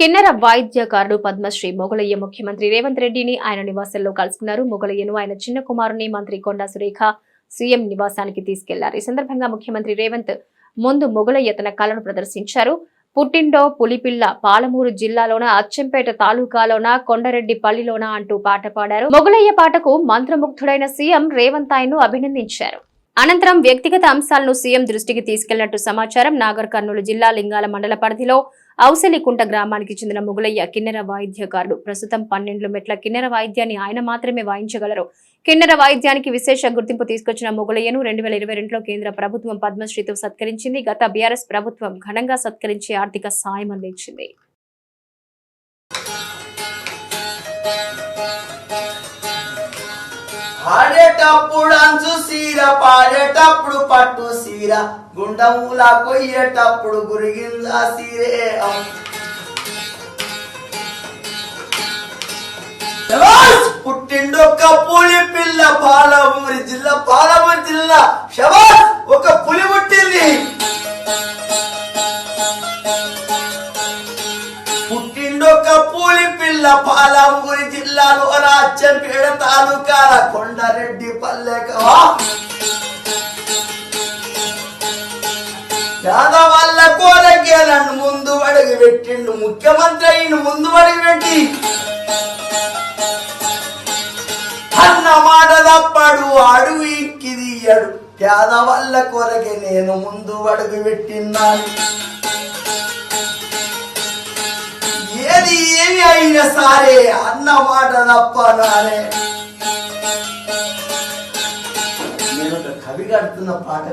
కిన్నెర వాయిద్యకారుడు పద్మశ్రీ మొగలయ్య ముఖ్యమంత్రి రేవంత్ రెడ్డిని ఆయన నివాసంలో కలుసుకున్నారు. మొగలయ్యను ఆయన చిన్న కుమారుని మంత్రి కొండా సురేఖ సీఎం నివాసానికి తీసుకెళ్ళారు. ఈ సందర్భంగా ముఖ్యమంత్రి రేవంత్ ముందు మొగలయ్య తన కళను ప్రదర్శించారు. పుట్టిండో పులిపిల్ల పాలమూరు జిల్లాలోన అచ్చంపేట తాలూకాలోన కొండరెడ్డి పల్లిలోన అంటూ పాట పాడారు. మొగలయ్య పాటకు మంత్రముగ్ధుడైన సీఎం రేవంత్ ఆయన్ను అభినందించారు. అనంతరం వ్యక్తిగత అంశాలను సీఎం దృష్టికి తీసుకెళ్ళినట్టు సమాచారం నాగర్ కర్నూలు జిల్లా లింగాల మండల పరిధిలో ఔసలికుంట గ్రామానికి చెందిన ముగులయ్య కిన్నెర వాయిద్యకారుడు. ప్రస్తుతం పన్నెండు మెట్ల కిన్నెర వాయిద్యాన్ని ఆయన మాత్రమే వాయించగలరు. కిన్నెర వాయిద్యానికి విశేష గుర్తింపు తీసుకొచ్చిన ముగులయ్యను రెండు వేల ఇరవై రెండులో కేంద్ర ప్రభుత్వం పద్మశ్రీతో సత్కరించింది. గత బీఆర్ఎస్ ప్రభుత్వం ఘనంగా సత్కరించి ఆర్థిక సాయం అందించింది. ఆడేటప్పుడు అంచు సీర పాడేటప్పుడు పట్టు సీర. గుండముల కొయ్యేటప్పుడు గురిగింజ సీరే. శబాష్! పుట్టిండొక్క పులి పిల్ల పాలమూరి జిల్లా పాలమూరి జిల్లా. శవాస్ ఒక పులి పుట్టింది. పుట్టిండొక పులి పిల్ల పాలమూరి జిల్లాలో రాజ్యంపేట తాలూకాల కొండారెడ్డి పల్లెకవా యాదవల్ల నన్ను ముందు అడుగు పెట్టిండు ముఖ్యమంత్రి అయిన ముందు అడుగు పెట్టి. అన్న మాట తప్పాడు అడుగు ఇంకి పేదవాళ్ళ కొరకే నేను ముందు అడుగు పెట్టిన్నాను. ఒక్కసారి అన్న మాట తప్ప నానే. నేను ఒక కవి కడుతున్న పాట